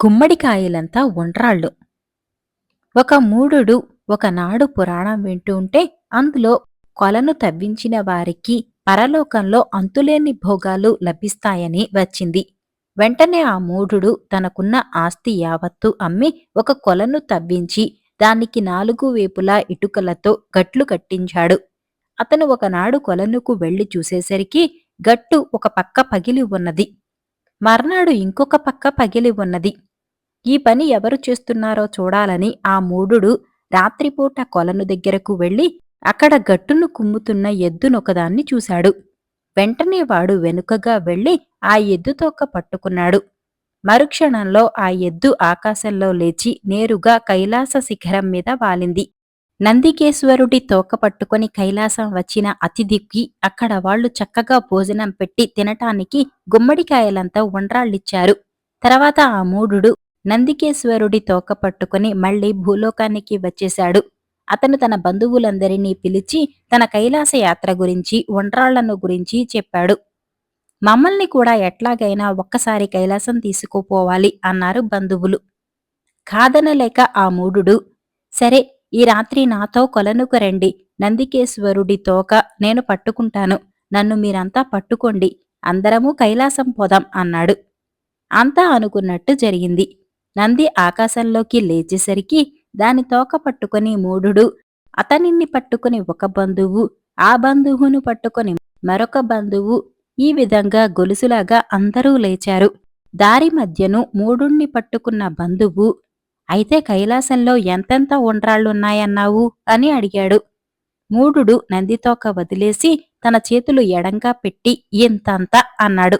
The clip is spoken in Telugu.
గుమ్మడికాయలంతా ఉండ్రాళ్ళు. ఒక మూఢుడు ఒకనాడు పురాణం వింటూ ఉంటే అందులో కొలను తవ్వించిన వారికి పరలోకంలో అంతులేని భోగాలు లభిస్తాయని వచ్చింది. వెంటనే ఆ మూఢుడు తనకున్న ఆస్తి యావత్తు అమ్మి ఒక కొలను తవ్వించి దానికి నాలుగు వేపులా ఇటుకలతో గట్లు కట్టించాడు. అతను ఒకనాడు కొలనుకు వెళ్ళి చూసేసరికి గట్టు ఒక పక్క పగిలి ఉన్నది. మర్నాడు ఇంకొక పక్క పగిలి ఉన్నది. ఈ పని ఎవరు చేస్తున్నారో చూడాలని ఆ మూఢుడు రాత్రిపూట కొలను దగ్గరకు వెళ్ళి అక్కడ గట్టును కుమ్ముతున్న ఎద్దునొకదాన్ని చూశాడు. వెంటనే వాడు వెనుకగా వెళ్ళి ఆ ఎద్దు తోక పట్టుకున్నాడు. మరుక్షణంలో ఆ ఎద్దు ఆకాశంలో లేచి నేరుగా కైలాస శిఖరం మీద వాలింది. నందికేశ్వరుడి తోక పట్టుకొని కైలాసం వచ్చిన అతిథికి అక్కడ వాళ్ళు చక్కగా భోజనం పెట్టి తినటానికి గుమ్మడికాయలంతా ఉండ్రాళ్ళిచ్చారు తర్వాత ఆ మూఢుడు నందికేశ్వరుడి తోక పట్టుకుని మళ్ళీ భూలోకానికి వచ్చేశాడు. అతను తన బంధువులందరినీ పిలిచి తన కైలాస యాత్ర గురించి ఒండ్రాళ్ళను గురించి చెప్పాడు. మమ్మల్ని కూడా ఎట్లాగైనా ఒక్కసారి కైలాసం తీసుకుపోవాలి అన్నారు బంధువులు. కాదనలేక ఆ మూఢుడు. సరే ఈ రాత్రి నాతో కొలనుకు రండి. నందికేశ్వరుడి తోక నేను పట్టుకుంటాను. నన్ను మీరంతా పట్టుకోండి. అందరము కైలాసం పోదాం అన్నాడు. అంతా అనుకున్నట్టు జరిగింది. నంది ఆకాశంలోకి లేచేసరికి దాని తోక పట్టుకుని మూఢుడు. అతనిని పట్టుకుని ఒక బంధువు ఆ బంధువును పట్టుకొని మరొక బంధువు. ఈ విధంగా గొలుసులాగా అందరూ లేచారు. దారి మధ్యను మూడుణ్ణి పట్టుకున్న బంధువు అయితే కైలాసంలో ఎంతెంత ఉండ్రాళ్ళున్నాయన్నావు అని అడిగాడు. మూఢుడు నందితోక వదిలేసి తన చేతులు ఎడంగా పెట్టి ఇంతంత అన్నాడు.